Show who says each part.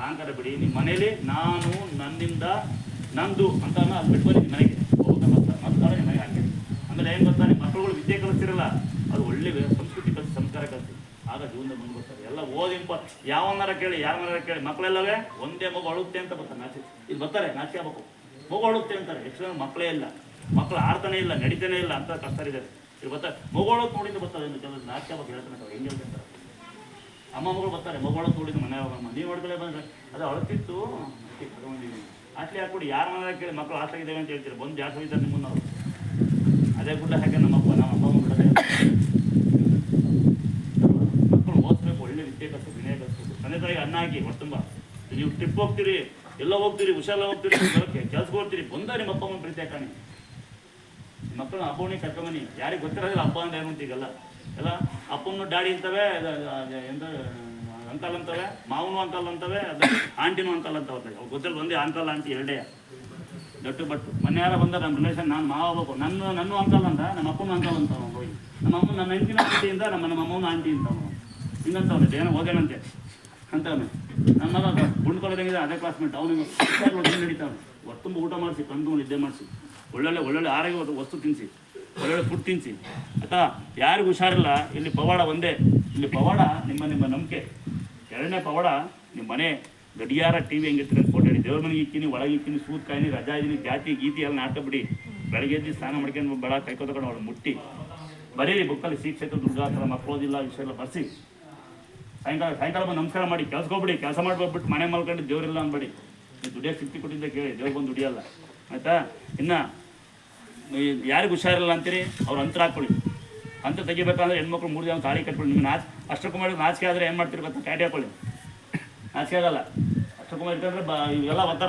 Speaker 1: ಅಹಂಕಾರ ಬಿಡಿ ನಿಮ್ಮ ಮನೇಲಿ ನಾನು ನನ್ನಿಂದ ನಂದು ಅಂತ ಅದು ಬಿಟ್ಟು ಬನ್ನಿ ಮನೆಗೆ. ಹೋಗೋದು ಮತ್ತೆ ಮತ್ತೆ ನಿಮ್ಮ ಮನೆಗೆ ಹಾಕಿ ಆಮೇಲೆ ಏನು ಗೊತ್ತಾ ಮಕ್ಕಳುಗಳು ವಿದ್ಯೆ ಕಲಿಸ್ತಿರಲ್ಲ, ಅದು ಒಳ್ಳೆ ಸಂಸ್ಕೃತಿ ಕಲಿಸಿ, ಸಂಸ್ಕಾರ ಕಲಿಸಿ. ಆಗ ಜೀವನದ ಮುಂದೆ ಬರ್ತಾರೆ. ಎಲ್ಲ ಓದಿಂಪ ಯಾವನ್ನಾರ ಕೇಳಿ ಯಾರನ್ನಾರ ಕೇಳಿ ಮಕ್ಕಳೆಲ್ಲವೇ ಒಂದೇ ಮಗು ಅಳುತ್ತೆ ಅಂತ ಬರ್ತಾರೆ ನಾಚಿ ಇದು ಬರ್ತಾರೆ ನಾಚಿ ಆಗ್ಬೇಕು. ಮಗು ಅಳುತ್ತೆ ಅಂತಾರೆ ಎಷ್ಟು ಮಕ್ಕಳೇ ಇಲ್ಲ. ಮಕ್ಕಳು ಆಡ್ತಾನೆ ಇಲ್ಲ, ನಡೀತಾನೆ ಇಲ್ಲ ಅಂತ ಕಷ್ಟರಿದ್ದಾರೆ ಇಲ್ಲಿ ಬರ್ತಾರೆ. ಮಗು ಅಳೋದು ನೋಡಿದ್ದು ಬರ್ತಾರೆ, ಇನ್ನು ಕೆಲವು ನಾಚಿ ಹೇಳ್ತಾನೆ ಹೆಂಗೆ ಹೇಳ್ತಾರೆ? ಅಮ್ಮ ಮಗಳು ಬರ್ತಾರೆ ಮಗಳು ತೋಡಿದ ಮನೆ ಹೋಗಮ್ಮ ನೀವು ಹೊಡ್ಕೊಳ್ಳೆ ಬಂದ್ರೆ ಅದು ಅಳತಿತ್ತು. ತಗೊಂಡಿದ್ದೀನಿ ಅಟ್ಲಿ ಹಾಕ್ಬಿಡಿ, ಯಾರ ಮನೆ ಕೇಳಿ ಮಕ್ಕಳು ಆಸಾಗಿದ್ದೇವೆ ಅಂತ ಹೇಳ್ತೀರಿ? ಬಂದು ಜಾಸ್ತಿ ಹೋಗಿದ್ದಾರೆ ನಿಮ್ಮನ್ನ ಅವರು. ಅದೇ ಗುಡ್ಡ ಹಾಕಿ ನಮ್ಮ ಅಪ್ಪ, ನಮ್ಮ ಅಮ್ಮ ಬಿಡದೆ ಮಕ್ಕಳು ಓದಿಸ್ಬೇಕು, ಒಳ್ಳೆ ವಿದ್ಯೆ ಕಲಿಸ್ಬೇಕು, ವಿನಯ ಕಲಿಸ್ಬೇಕು. ತಂದೆ ತಾಯಿ ಅನ್ನ ಹಾಕಿ ಹೊಟ್ಟುಂಬ ನೀವು ಟ್ರಿಪ್ ಹೋಗ್ತೀರಿ, ಎಲ್ಲ ಹೋಗ್ತೀರಿ ಹುಷಾರ ಹೋಗ್ತೀರಿ, ಬರೋಕ್ಕೆ ಕೆಲ್ಸಕ್ಕೆ ಹೋಗ್ತೀರಿ, ಬಂದ ನಿಮ್ಮ ಅಪ್ಪ ಅಮ್ಮನ ಪ್ರೀತಿ ಹಾಕಾಣಿ ಮಕ್ಕಳನ್ನ ಹಬ್ಬವನ್ನೇ ಕರ್ಕೊಂಬನಿ ಯಾರಿಗೆ ಗೊತ್ತಿರೋದಿಲ್ಲ ಅಪ್ಪ ಅಂದ್ರೆ ಏನು ಅಂತ ಈಗಲ್ಲ. ಎಲ್ಲ ಅಪ್ಪನ ಡ್ಯಾಡಿ ಅಂತವೆ ಎಂತ ಅಂಕಲ್ ಅಂತವೆ, ಮಾವನು ಅಂಕಲ್ ಅಂತವೆ, ಅದು ಆಂಟಿನೂ ಅಂಕಲ್ ಅಂತ ಹೋಗ್ತವೆ ಅವ್ರು ಗೊತ್ತಿಲ್ಲ ಒಂದೇ ಅಂಕಲ್ ಆಂಟಿ ಎರಡೇ. ದೊಡ್ಡ ಬಟ್ಟು ಮೊನ್ನೆ ಯಾರ ಬಂದ ನಮ್ಮ ರಿಲೇಷನ್ ನಾನು ಮಾವ ಹೋಗ್ಬೇಕು ನನ್ನ ನನ್ನ ಅಂಕಲ್ ಅಂತ, ನಮ್ಮ ಅಪ್ಪನ ಅಂಕಲ್ ಅಂತ ಹೋಗಿ. ನಮ್ಮ ಅಮ್ಮ ನನ್ನ ಹೆಂಡತಿನ ಆಂಟಿಯಿಂದ ನಮ್ಮ ನಮ್ಮ ಅಮ್ಮನ ಆಂಟಿ ಅಂತ ಹಿಂಗಂತವನು ಏನೋ ಹೋದೇನಂತೆ ಅಂತವನು ನನ್ನ ಮಗ ಗುಂಡ್ಕೊಳ್ಳೋದಂಗಿದೆ ಅದೇ ಕ್ಲಾಸ್ಮೇಟ್ ಅವನಿಗೆ ನಡೀತಾವನು ಹೊತ್ತುಂಬ ಊಟ ಮಾಡಿಸಿ, ಕಣ್ಣು, ನಿದ್ದೆ ಮಾಡಿಸಿ. ಒಳ್ಳೊಳ್ಳೆ ಒಳ್ಳೊಳ್ಳೆ ಆರೋಗ್ಯ ವಸ್ತು ತಿನ್ನಿಸಿ ಒಳ್ಳೊಳ್ಳೆ ಫುಡ್ ತಿನ್ಸಿ. ಆಯ್ತಾ? ಯಾರಿಗೂ ಹುಷಾರಿಲ್ಲ, ಇಲ್ಲಿ ಪವಾಡ ಒಂದೇ. ಇಲ್ಲಿ ಪವಾಡ ನಿಮ್ಮ ನಿಮ್ಮ ನಂಬಿಕೆ. ಎರಡನೇ ಪವಾಡ ನಿಮ್ಮ ಮನೆ ಗಡಿಯಾರ ಟಿ ವಿ ಹೆಂಗಿರ್ತೀರ ಫೋಟೋ ಹೇಳಿ. ದೇವ್ರ ಮನೆಗೆ ಇಕ್ಕಿನಿ, ಒಳಗೆ ಇಕ್ಕಿನಿ, ಸೂತ್ ಕಾಯಿನಿ, ರಜಾ ಇದೀನಿ, ಜಾತಿ, ಗೀತಿ ಎಲ್ಲ ನಾಟ ಬಿಡಿ. ಬೆಳಗ್ಗೆ ಎದ್ದು ಸ್ನಾನ ಮಾಡ್ಕೊಂಡು ಬಡ ಕೈಕೊ ಅವಳು ಮುಟ್ಟಿ. ಬರೀರಿ ಬುಕ್ಕಲ್ಲಿ ಶಿಕ್ಷಕ ದುರ್ಗಾತರ ಮಕ್ಕಳೋದಿಲ್ಲ ವಿಷಯ ಎಲ್ಲ ಬರ್ಸಿ. ಸಾಯಂಕಾಲ ಸಾಯಂಕಾಲ ಬಂದು ನಮಸ್ಕಾರ ಮಾಡಿ. ಕೆಲಸ ಹೋಗ್ಬಿಡಿ, ಕೆಲಸ ಮಾಡ್ಬಿಟ್ಟು ಮನೆ ಮಲ್ಕೊಂಡು ದೇವರಿಲ್ಲ ಅನ್ಬೇಡಿ. ನೀವು ದುಡಿಯೋ ಶಕ್ತಿ ಕೊಟ್ಟಿದ್ದೆ ಕೇಳಿ, ದೇವ್ರು ಬಂದು ದುಡಿಯಲ್ಲ. ಆಯಿತಾ? ಇನ್ನು ಯಾರಿಗೆ ಹುಷಾರಿಲ್ಲ ಅಂತೀರಿ, ಅವ್ರು ಅಂತರ ಹಾಕ್ಕೊಳ್ಳಿ. ಅಂತ ತೆಗಿಬೇಕಂದ್ರೆ ಹೆಣ್ಮಕ್ಳು ಮೂರು ಜನ ತಾಳಿ ಕಟ್ಕೊಳ್ಳಿ ನಿಮ್ಗೆ ನಾಚ್ ಅಷ್ಟಕ್ಕೂ ಮಾಡಿ ನಾಚಿಕೆ ಆದರೆ ಏನು ಮಾಡ್ತೀರಿ ಗೊತ್ತಾ? ಕ್ಯಾಟಿ ಹಾಕೊಳ್ಳಿ. ನಾಚಿಕೆ ಆಗಲ್ಲ. ಅಷ್ಟಕ್ಕೂ ಇಟ್ಕೊಂಡ್ರೆ ಬ ಇವೆಲ್ಲ ಒತ್ತಾರೆ